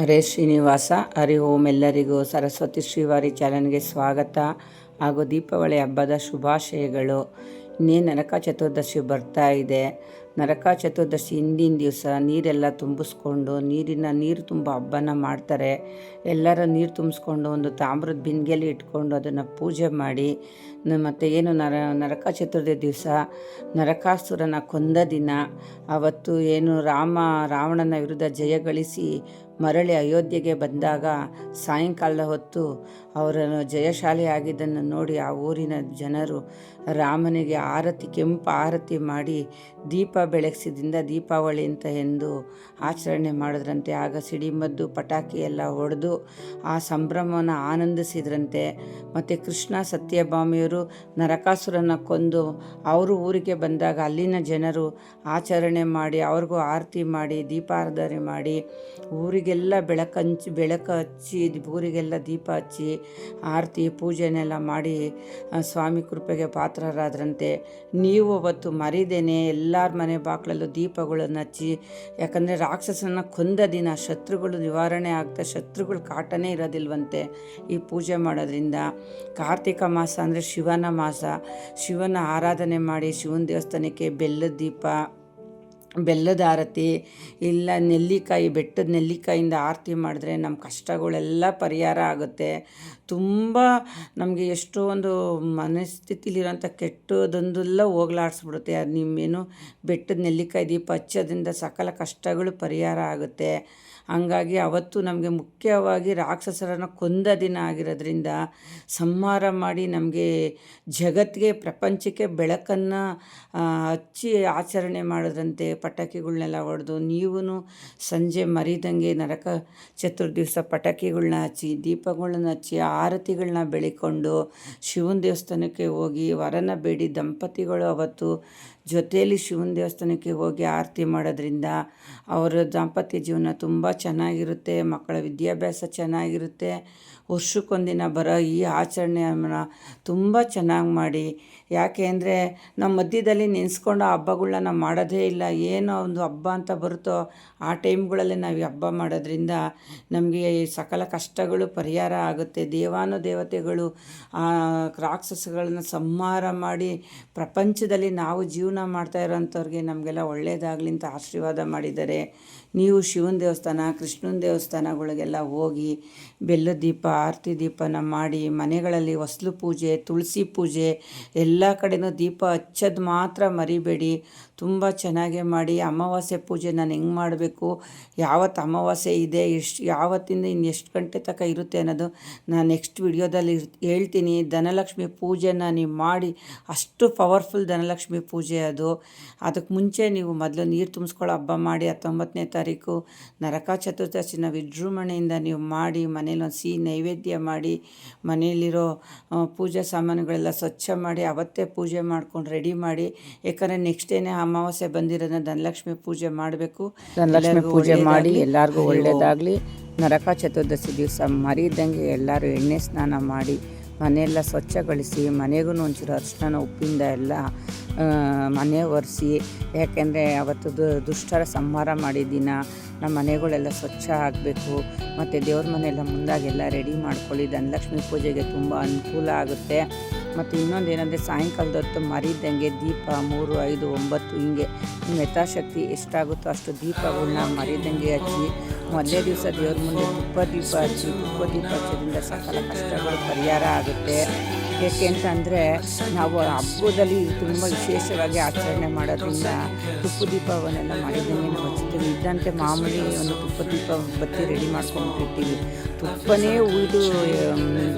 ಹರೇ ಶ್ರೀನಿವಾಸ ಹರಿ ಓಂ ಎಲ್ಲರಿಗೂ ಸರಸ್ವತಿ ಶ್ರೀವಾರಿ ಚಾನಲ್ಗೆ ಸ್ವಾಗತ. ಹಾಗೂ ದೀಪಾವಳಿ ಹಬ್ಬದ ಶುಭಾಶಯಗಳು. ಇನ್ನೇ ನರಕ ಚತುರ್ದಶಿ ಬರ್ತಾ ಇದೆ. ನರಕ ಚತುರ್ದಶಿ ಹಿಂದಿನ ದಿವಸ ನೀರೆಲ್ಲ ತುಂಬಿಸ್ಕೊಂಡು, ನೀರಿನ ನೀರು ತುಂಬ ಹಬ್ಬನ ಮಾಡ್ತಾರೆ. ಎಲ್ಲರೂ ನೀರು ತುಂಬಿಸ್ಕೊಂಡು ಒಂದು ತಾಮ್ರದ ಬಿಂದಿಗೆಲಿ ಇಟ್ಕೊಂಡು ಅದನ್ನು ಪೂಜೆ ಮಾಡಿ, ಮತ್ತು ಏನು ನರ, ನರಕ ಚತುರ್ಥಿ ದಿವಸ, ನರಕಾಸುರನ ಕೊಂದ ದಿನ, ಅವತ್ತು ಏನು ರಾಮ, ರಾವಣನ ವಿರುದ್ಧ ಜಯ ಗಳಿಸಿ ಮರಳಿ ಅಯೋಧ್ಯೆಗೆ ಬಂದಾಗ ಸಾಯಂಕಾಲದ ಹೊತ್ತು ಅವರನ್ನು ಜಯಶಾಲಿ ಆಗಿದ್ದನ್ನು ನೋಡಿ ಆ ಊರಿನ ಜನರು ರಾಮನಿಗೆ ಆರತಿ ಕೆಂಪು ಆರತಿ ಮಾಡಿ ದೀಪ ಬೆಳಗಿಸಿದಿಂದ ದೀಪಾವಳಿ ಅಂತ ಎಂದು ಆಚರಣೆ ಮಾಡಿದ್ರಂತೆ. ಆಗ ಸಿಡಿಮದ್ದು ಪಟಾಕಿ ಎಲ್ಲ ಹೊಡೆದು ಆ ಸಂಭ್ರಮವನ್ನು ಆನಂದಿಸಿದ್ರಂತೆ. ಮತ್ತು ಕೃಷ್ಣ ಸತ್ಯಭಾಮಿಯವರು ನರಕಾಸುರನ ಕೊಂದು ಅವರು ಊರಿಗೆ ಬಂದಾಗ ಅಲ್ಲಿನ ಜನರು ಆಚರಣೆ ಮಾಡಿ, ಅವ್ರಿಗೂ ಆರತಿ ಮಾಡಿ, ದೀಪಾರಾಧನೆ ಮಾಡಿ ಊರಿಗೆಲ್ಲ ಬೆಳಕಂಚಿ ಬೆಳಕು ಹಚ್ಚಿ, ಊರಿಗೆಲ್ಲ ದೀಪ ಹಚ್ಚಿ, ಆರತಿ, ಪೂಜೆನೆಲ್ಲ ಮಾಡಿ ಸ್ವಾಮಿ ಕೃಪೆಗೆ ಪಾತ್ರರಾದ್ರಂತೆ. ನೀವು ಅವತ್ತು ಮರಿದೇನೆ, ಎಲ್ಲರ ಮನೆ ಬಾಗಿಲಲ್ಲೂ ದೀಪಗಳನ್ನು ಹಚ್ಚಿ, ಯಾಕಂದರೆ ರಾಕ್ಷಸನ ಕೊಂದ ದಿನ ಶತ್ರುಗಳು ನಿವಾರಣೆ ಆಗ್ತಾ ಶತ್ರುಗಳು ಕಾಟನೇ ಇರೋದಿಲ್ವಂತೆ ಈ ಪೂಜೆ ಮಾಡೋದ್ರಿಂದ. ಕಾರ್ತಿಕ ಮಾಸ ಅಂದರೆ ಶಿವನ ಮಾಸ. ಶಿವನ ಆರಾಧನೆ ಮಾಡಿ ಶಿವನ ದೇವಸ್ಥಾನಕ್ಕೆ ಬೆಲ್ಲದ ದೀಪ. ಬೆಲ್ಲದ ಆರತಿ ಇಲ್ಲ ನೆಲ್ಲಿಕಾಯಿ, ಬೆಟ್ಟದ ನೆಲ್ಲಿಕಾಯಿಂದ ಆರತಿ ಮಾಡಿದ್ರೆ ನಮ್ಮ ಕಷ್ಟಗಳೆಲ್ಲ ಪರಿಹಾರ ಆಗುತ್ತೆ. ತುಂಬ ನಮಗೆ ಎಷ್ಟೋ ಒಂದು ಮನಸ್ಥಿತಿಲಿರೋಂಥ ಕೆಟ್ಟದೊಂದೆಲ್ಲ ಹೋಗ್ಲಾಡಿಸ್ಬಿಡುತ್ತೆ. ಅದು ನಿಮ್ಮೇನು ಬೆಟ್ಟದ ನೆಲ್ಲಿಕಾಯಿ ದೀಪ ಹಚ್ಚೋದ್ರಿಂದ ಸಕಲ ಕಷ್ಟಗಳು ಪರಿಹಾರ ಆಗುತ್ತೆ. ಹಂಗಾಗಿ ಅವತ್ತು ನಮಗೆ ಮುಖ್ಯವಾಗಿ ರಾಕ್ಷಸರನ್ನು ಕೊಂದ ದಿನ ಆಗಿರೋದ್ರಿಂದ ಸಂಹಾರ ಮಾಡಿ ನಮಗೆ ಜಗತ್ತಿಗೆ, ಪ್ರಪಂಚಕ್ಕೆ ಬೆಳಕನ್ನು ಹಚ್ಚಿ ಆಚರಣೆ ಮಾಡೋದ್ರಂತೆ ಪಟಾಕಿಗಳ್ನೆಲ್ಲ ಹೊಡೆದು ನೀವು ಸಂಜೆ ಮರಿದಂಗೆ ನರಕ ಚತುರ್ ದಿವಸ ಪಟಾಕಿಗಳನ್ನ ಹಚ್ಚಿ ದೀಪಗಳನ್ನ ಹಚ್ಚಿ ಆರತಿಗಳನ್ನ ಬೆಳಿಕೊಂಡು ಶಿವನ ದೇವಸ್ಥಾನಕ್ಕೆ ಹೋಗಿ, ವರನ ಬೇಡಿ ದಂಪತಿಗಳು ಅವತ್ತು ಜೊತೆಯಲ್ಲಿ ಶಿವನ ದೇವಸ್ಥಾನಕ್ಕೆ ಹೋಗಿ ಆರತಿ ಮಾಡೋದ್ರಿಂದ ಅವರ ದಾಂಪತ್ಯ ಜೀವನ ತುಂಬ ಚೆನ್ನಾಗಿರುತ್ತೆ, ಮಕ್ಕಳ ವಿದ್ಯಾಭ್ಯಾಸ ಚೆನ್ನಾಗಿರುತ್ತೆ. ವರ್ಷಕ್ಕೊಂದಿನ ಬರೋ ಈ ಆಚರಣೆಯನ್ನು ತುಂಬ ಚೆನ್ನಾಗಿ ಮಾಡಿ. ಯಾಕೆ ಅಂದರೆ ನಮ್ಮ ಮಧ್ಯದಲ್ಲಿ ನೆನೆಸ್ಕೊಂಡು ಹಬ್ಬಗಳನ್ನ ಹಬ್ಬಗಳ್ನ ನಾವು ಮಾಡೋದೇ ಇಲ್ಲ ಏನೋ ಒಂದು ಹಬ್ಬ ಅಂತ ಬರುತ್ತೋ ಆ ಟೈಮ್ಗಳಲ್ಲಿ ನಾವು ಹಬ್ಬ ಮಾಡೋದ್ರಿಂದ ನಮಗೆ ಸಕಲ ಕಷ್ಟಗಳು ಪರಿಹಾರ ಆಗುತ್ತೆ. ದೇವಾನು ದೇವತೆಗಳು, ಆ ರಾಕ್ಷಸಗಳನ್ನ ಸಂಹಾರ ಮಾಡಿ ಪ್ರಪಂಚದಲ್ಲಿ ನಾವು ಜೀವನ ಮಾಡ್ತಾ ಇರೋಂಥವ್ರಿಗೆ ನಮಗೆಲ್ಲ ಒಳ್ಳೆಯದಾಗಲಿ ಅಂತ ಆಶೀರ್ವಾದ ಮಾಡಿದ್ದಾರೆ. ನೀವು ಶಿವನ ದೇವಸ್ಥಾನ, ಕೃಷ್ಣನ ದೇವಸ್ಥಾನಗಳಿಗೆಲ್ಲ ಹೋಗಿ ಬೆಲ್ಲದ ದೀಪ, ಆರತಿ ದೀಪನ ಮಾಡಿ ಮನೆಗಳಲ್ಲಿ ಹೊಸ್ಲು ಪೂಜೆ, ತುಳಸಿ ಪೂಜೆ, ಎಲ್ಲ ಕಡೆನೂ ದೀಪ ಹಚ್ಚೋದು ಮಾತ್ರ ಮರಿಬೇಡಿ. ತುಂಬ ಚೆನ್ನಾಗೇ ಮಾಡಿ ಅಮಾವಾಸ್ಯೆ ಪೂಜೆ ನಾನು ಹೆಂಗೆ ಮಾಡಬೇಕು, ಯಾವತ್ತು ಅಮಾವಾಸ್ಯೆ ಇದೆ, ಎಷ್ಟು, ಯಾವತ್ತಿಂದ ಇನ್ನು ಎಷ್ಟು ಗಂಟೆ ತನಕ ಇರುತ್ತೆ ಅನ್ನೋದು ನಾನು ನೆಕ್ಸ್ಟ್ ವಿಡಿಯೋದಲ್ಲಿ ಹೇಳ್ತೀನಿ. ಧನಲಕ್ಷ್ಮಿ ಪೂಜೆನ ನೀವು ಮಾಡಿ, ಅಷ್ಟು ಪವರ್ಫುಲ್ ಧನಲಕ್ಷ್ಮಿ ಪೂಜೆ ಅದು. ಅದಕ್ಕೆ ಮುಂಚೆ ನೀವು ಮೊದಲು ನೀರು ತುಂಬಿಸ್ಕೊಳ್ಳೋ ಹಬ್ಬ ಮಾಡಿ, ಹತ್ತೊಂಬತ್ತನೇ ತಾರೀಕು ನರಕ ಚತುರ್ದಶಿನ ವಿಜೃಂಭಣೆಯಿಂದ ನೀವು ಮಾಡಿ, ಮನೇಲಿ ಒಂದು ಸಿಹಿ ನೈವೇದ್ಯ ಮಾಡಿ ಮನೆಯಲ್ಲಿರೋ ಪೂಜಾ ಸಾಮಾನುಗಳೆಲ್ಲ ಸ್ವಚ್ಛ ಮಾಡಿ, ಅವತ್ತೇ ಪೂಜೆ ಮಾಡ್ಕೊಂಡು ರೆಡಿ ಮಾಡಿ. ಯಾಕಂದರೆ ನೆಕ್ಸ್ಟ್ ಡೇನೇ ಅಮಾವಾಸ್ಯೆ ಬಂದಿರೋದನ್ನ ಧನಲಕ್ಷ್ಮಿ ಪೂಜೆ ಮಾಡಬೇಕು. ಧನಲಕ್ಷ್ಮಿ ಪೂಜೆ ಮಾಡಿ ಎಲ್ಲರಿಗೂ ಒಳ್ಳೆಯದಾಗಲಿ ನರಕ ಚತುರ್ದಶಿ ದಿವಸ ಮರಿದಂಗೆ ಎಲ್ಲರೂ ಎಣ್ಣೆ ಸ್ನಾನ ಮಾಡಿ ಮನೆಯೆಲ್ಲ ಸ್ವಚ್ಛಗೊಳಿಸಿ ಮನೆಗೂ ಒಂಚೂರು ಅರ್ಶನ ಉಪ್ಪಿಂದ ಎಲ್ಲ ಮನೆ ಒರೆಸಿ. ಯಾಕೆಂದರೆ ಅವತ್ತು ದುಷ್ಟರ ಸಂಹಾರ ಮಾಡಿದ ದಿನ ನಮ್ಮ ಮನೆಗಳೆಲ್ಲ ಸ್ವಚ್ಛ ಆಗಬೇಕು. ಮತ್ತು ದೇವ್ರ ಮನೆಯೆಲ್ಲ ಮುಂದಾಗೆಲ್ಲ ರೆಡಿ ಮಾಡ್ಕೊಳ್ಳಿ. ಧನಲಕ್ಷ್ಮಿ ಪೂಜೆಗೆ ತುಂಬ ಅನುಕೂಲ ಆಗುತ್ತೆ. ಮತ್ತು ಇನ್ನೊಂದು ಏನಂದರೆ ಸಾಯಂಕಾಲದ ಹೊತ್ತು ಮರಿದಂಗೆ ದೀಪ ಮೂರು, ಐದು, ಒಂಬತ್ತು ಹಿಂಗೆ ನಿಮ್ಮ ಯಥಾಶಕ್ತಿ ಎಷ್ಟಾಗುತ್ತೋ ಅಷ್ಟು ದೀಪಗಳನ್ನ ಮರಿದಂಗೆ ಹಚ್ಚಿ ಮೊದಲನೇ ದಿವಸ ದೇವ್ರ ಮುಂದೆ ತುಪ್ಪ ದೀಪ ಹಚ್ಚಿ ತುಪ್ಪ ದೀಪ ಹಚ್ಚೋದ್ರಿಂದ ಸಕಲ ಕಷ್ಟಗಳು ಪರಿಹಾರ ಆಗುತ್ತೆ. ಏಕೆ ಅಂತಂದರೆ ನಾವು ಹಬ್ಬದಲ್ಲಿ ತುಂಬ ವಿಶೇಷವಾಗಿ ಆಚರಣೆ ಮಾಡೋದ್ರಿಂದ ತುಪ್ಪ ದೀಪವನ್ನೆಲ್ಲ ಮಾಡಿದ್ದೀನಿ ನಾವು ಹಚ್ತೀವಿ. ಇದ್ದಂತೆ ಮಾಮೂಲಿ ಒಂದು ತುಪ್ಪ ದೀಪ ಬತ್ತಿ ರೆಡಿ ಮಾಡ್ಕೊಂಡ್ಬಿಟ್ಟಿರ್ತೀವಿ. ತುಪ್ಪನೇ ಉಳಿದು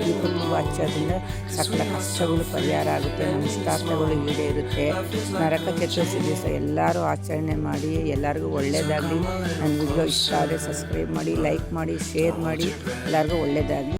ದೀಪ ತುಂಬ ಹಚ್ಚೋದ್ರಿಂದ ಸಕಲ ಕಷ್ಟಗಳು ಪರಿಹಾರ ಆಗುತ್ತೆ ನಮಸ್ಕಾರಗಳು ಈಡೇ ಇರುತ್ತೆ ನರಕ ಚತುರ್ಥಿ ದಿವಸ ಎಲ್ಲರೂ ಆಚರಣೆ ಮಾಡಿ, ಎಲ್ಲರಿಗೂ ಒಳ್ಳೆಯದಾಗಲಿ ನನ್ನ ವಿಡಿಯೋ ಇಷ್ಟ ಆದರೆ ಸಬ್ಸ್ಕ್ರೈಬ್ ಮಾಡಿ ಲೈಕ್ ಮಾಡಿ ಶೇರ್ ಮಾಡಿ. ಎಲ್ಲರಿಗೂ ಒಳ್ಳೆಯದಾಗಲಿ